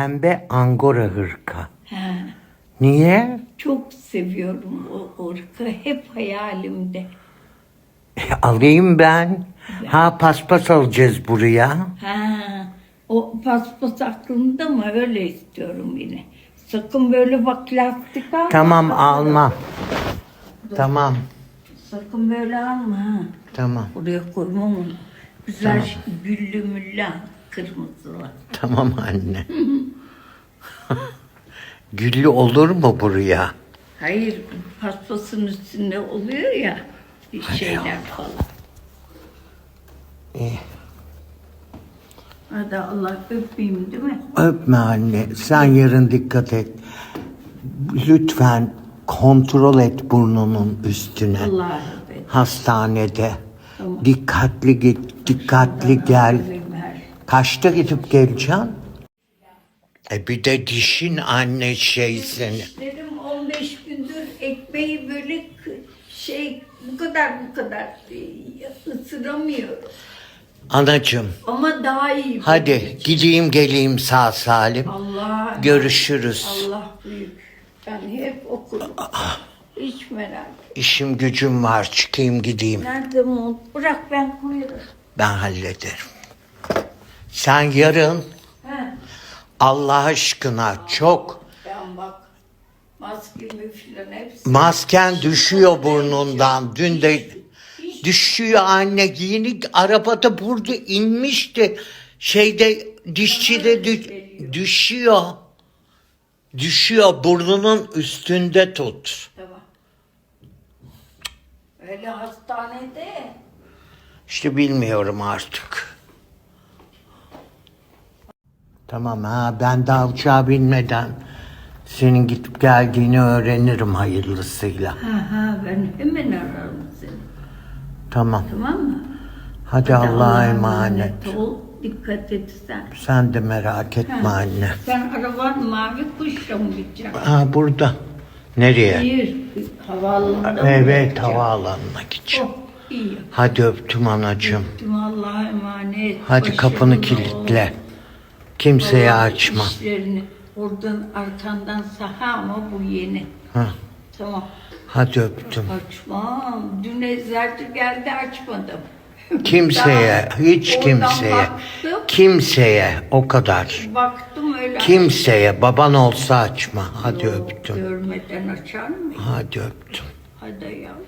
Pembe angora hırka. Ha, Niye? çok seviyorum o orka. Hep hayalimde. E, alayım ben. Ha paspas alacağız buraya. Ha, o paspas aklımda mı? Öyle istiyorum yine. Sakın böyle bak lastik alma. Tamam almam. Tamam. Sakın böyle alma. ha. Tamam. Oraya koymam onu. Güzel güllü müllü al, kırmızılar. Tamam anne. Güllü olur mu buraya? Hayır, paspasın üstünde oluyor ya bir şeyler falan. İyi. Hadi Allah öpeyim değil mi? Öpme anne. Sen yarın dikkat et. Lütfen kontrol et burnunun üstüne. Allah'a emanet. Hastanede. Tamam. Dikkatli git, dikkatli gel. Kaçta gidip geleceksin? E bir de dişin anne şey seni. Dedim 15 gündür ekmeği böyle şey bu kadar bu kadar e, ısıramıyorum. Anacığım Ama daha iyi. hadi gideyim geleyim sağ salim. Allah Görüşürüz. Allah büyük. Ben hep okurum. Hiç merak etme. İşim gücüm var çıkayım gideyim. Nerede mont? Bırak ben koyarım. Ben hallederim. Sen yarın He. Allah aşkına çok Ben bak maskemi filan hepsi. masken düşüyor burnundan. Dün de düşüyor anne yeni arabada burada inmişti. Şeyde dişçide dü- düşüyor. Düşüyor burnunun üstünde tut. Tamam. Öyle hastanede. İşte bilmiyorum artık. Tamam ha ben daha uçağa binmeden senin gidip geldiğini öğrenirim hayırlısıyla. Ha ha ben hemen ararım seni. Tamam. Tamam mı? Hadi Allah'a emanet. ol. Dikkat et sen. Sen de merak etme Ha. anne. Sen araban mavi kuşla mı gideceksin? Ha burada. Nereye? Hayır. Havaalanında mı Evet havaalanına gideceğim. Oh iyi. Hadi öptüm anacığım. Tüm Allah'a emanet. Hadi Başarılı kapını ol. Kimseye açma. işlerini oradan arkandan saha ama bu yeni. Ha. Tamam. Hadi öptüm. Açmam. Dün eczacı geldi açmadım. Kimseye, Daha hiç oradan kimseye, Baktım, kimseye o kadar. baktım öyle. Kimseye, baban olsa açma. Hadi Yok, öptüm. Görmeden açar mı? Hadi öptüm. Hadi yavrum.